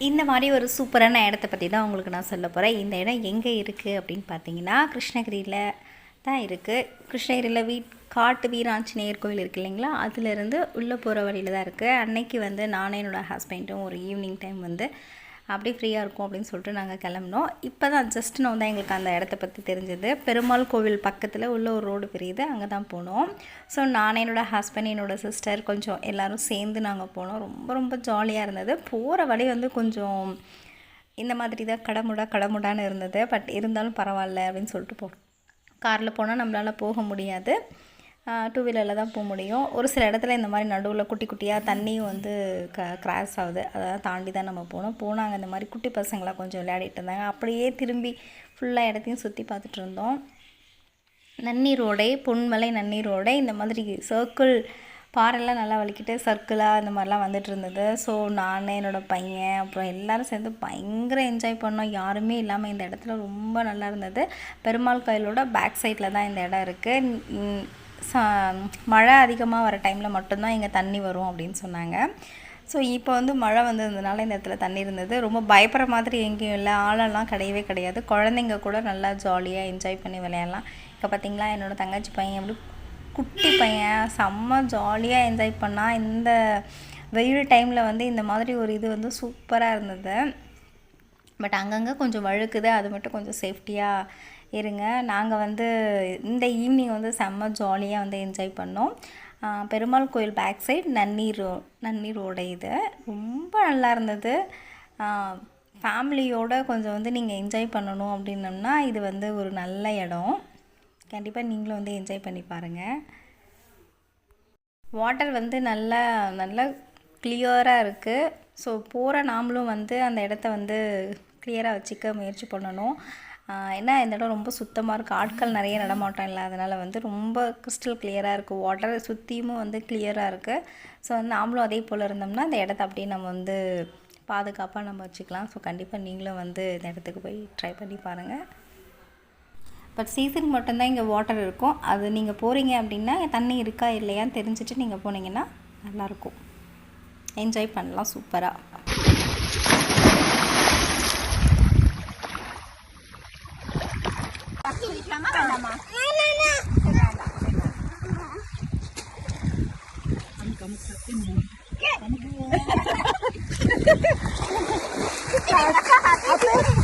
இந்த மாதிரி ஒரு சூப்பரான இடத்த பற்றி தான் உங்களுக்கு நான் சொல்ல போகிறேன் இந்த இடம் எங்கே இருக்குது அப்படின்னு பார்த்தீங்கன்னா கிருஷ்ணகிரியில் தான் இருக்குது கிருஷ்ணகிரியில் வீட் காட்டு வீராஞ்சநேயர் கோயில் இருக்கு இல்லைங்களா? அதுலேருந்து உள்ளே போகிற வழியில் தான் இருக்குது அன்னைக்கு வந்து நானும் என்னோடய ஹஸ்பண்டும் ஒரு ஈவினிங் டைம் வந்து அப்படியே ஃப்ரீயாக இருக்கும் அப்படின்னு சொல்லிட்டு நாங்கள் கிளம்பினோம். இப்போ தான் ஜஸ்ட் நான் தான் எங்களுக்கு அந்த இடத்த பற்றி தெரிஞ்சது. பெருமாள் கோவில் பக்கத்தில் உள்ள ஒரு ரோடு பிரியுது. அங்கே தான் போனோம். ஸோ நான் என்னோடய ஹஸ்பண்ட் என்னோடய சிஸ்டர் கொஞ்சம் எல்லோரும் சேர்ந்து நாங்கள் போனோம். ரொம்ப ரொம்ப ஜாலியாக இருந்தது. போகிற வழி வந்து கொஞ்சம் இந்த மாதிரி தான் கடமுடா கடமுடான்னு இருந்தது. பட் இருந்தாலும் பரவாயில்ல அப்படின்னு சொல்லிட்டு போ காரில் போனால் நம்மளால் போக முடியாது. டூ வீலரில் தான் போக முடியும். ஒரு சில இடத்துல இந்த மாதிரி நடுவில் குட்டி குட்டியாக தண்ணியும் வந்து க கிராஸ் ஆகுது. அதெல்லாம் தாண்டி தான் நம்ம போனோம் போனாங்க இந்த மாதிரி குட்டி பசங்களாம் கொஞ்சம் விளையாடிட்டு இருந்தாங்க. அப்படியே திரும்பி ஃபுல்லாக இடத்தையும் சுற்றி பார்த்துட்டு இருந்தோம். நன்னீரோடை பொன்மலை நன்னீரோடை இந்த மாதிரி சர்க்கிள் பாறைலாம் நல்லா வலிக்கிட்டு சர்க்கிளாக இந்த மாதிரிலாம் வந்துட்டு இருந்தது. ஸோ நான் என்னோடய பையன் அப்புறம் எல்லோரும் சேர்ந்து பயங்கர என்ஜாய் பண்ணோம். யாருமே இல்லாமல் இந்த இடத்துல ரொம்ப நல்லா இருந்தது. பெருமாள் கோயிலோட பேக் சைடில் தான் இந்த இடம் இருக்குது மழை அதிகமாக வர டைமில் மட்டும்தான் இங்கே தண்ணி வரும் அப்படின்னு சொன்னாங்க. ஸோ இப்போ வந்து மழை வந்ததுனால இந்த இடத்துல தண்ணி இருந்தது. ரொம்ப பயப்படுற மாதிரி எங்கேயும் இல்லை. ஆளெல்லாம் கிடையவே கிடையாது. குழந்தைங்க கூட நல்லா ஜாலியாக என்ஜாய் பண்ணி விளையாடலாம். இப்போ பார்த்திங்களா என்னோடய தங்கச்சி பையன் எப்படி குட்டி பையன். செம்ம ஜாலியாக என்ஜாய் பண்ணால் இந்த வெயில் டைமில் வந்து இந்த மாதிரி ஒரு இது வந்து சூப்பராக இருந்தது. பட் அங்கங்கே கொஞ்சம் வழுக்குது அது மட்டும் கொஞ்சம் சேஃப்டியாக இருங்க. நாங்கள் வந்து இந்த ஈவினிங் வந்து செம்ம ஜாலியாக வந்து என்ஜாய் பண்ணோம். பெருமாள் கோயில் பேக் சைட் நன்னீர் ரோ நன்னீரோட இது. ரொம்ப நல்லா இருந்தது. ஃபேமிலியோட கொஞ்சம் வந்து நீங்கள் என்ஜாய் பண்ணணும் அப்படின்னம்னா இது வந்து ஒரு நல்ல இடம். கண்டிப்பாக நீங்களும் வந்து என்ஜாய் பண்ணி பாருங்கள் வாட்டர் வந்து நல்லா நல்லா கிளியராக இருக்குது ஸோ போகிற நாமளும் வந்து அந்த இடத்த வந்து கிளியராக வச்சுக்க முயற்சி பண்ணணும். ஏன்னா இந்த இடம் ரொம்ப சுத்தமாக இருக்குது ஆட்கள் நிறைய நடமாட்டம் இல்லை அதனால் வந்து ரொம்ப கிறிஸ்டல் கிளியராக இருக்குது வாட்டர் சுற்றியும் வந்து கிளியராக இருக்குது ஸோ வந்து நாமளும் அதே போல் இருந்தோம்னா அந்த இடத்த அப்படியே நம்ம வந்து பாதுகாப்பாக நம்ம வச்சுக்கலாம். ஸோ கண்டிப்பாக நீங்களும் வந்து இந்த இடத்துக்கு போய் ட்ரை பண்ணி பாருங்கள் பட் சீசனுக்கு மட்டும்தான் இங்கே வாட்டர் இருக்கும். அது நீங்கள் போகிறீங்க அப்படின்னா தண்ணி இருக்கா இல்லையான்னு தெரிஞ்சுட்டு நீங்கள் போனீங்கன்னா நல்லாயிருக்கும் என்ஜாய் பண்ணலாம். சூப்பராக 妈妈，妈妈，妈妈！哈哈哈哈哈！哈哈哈哈哈！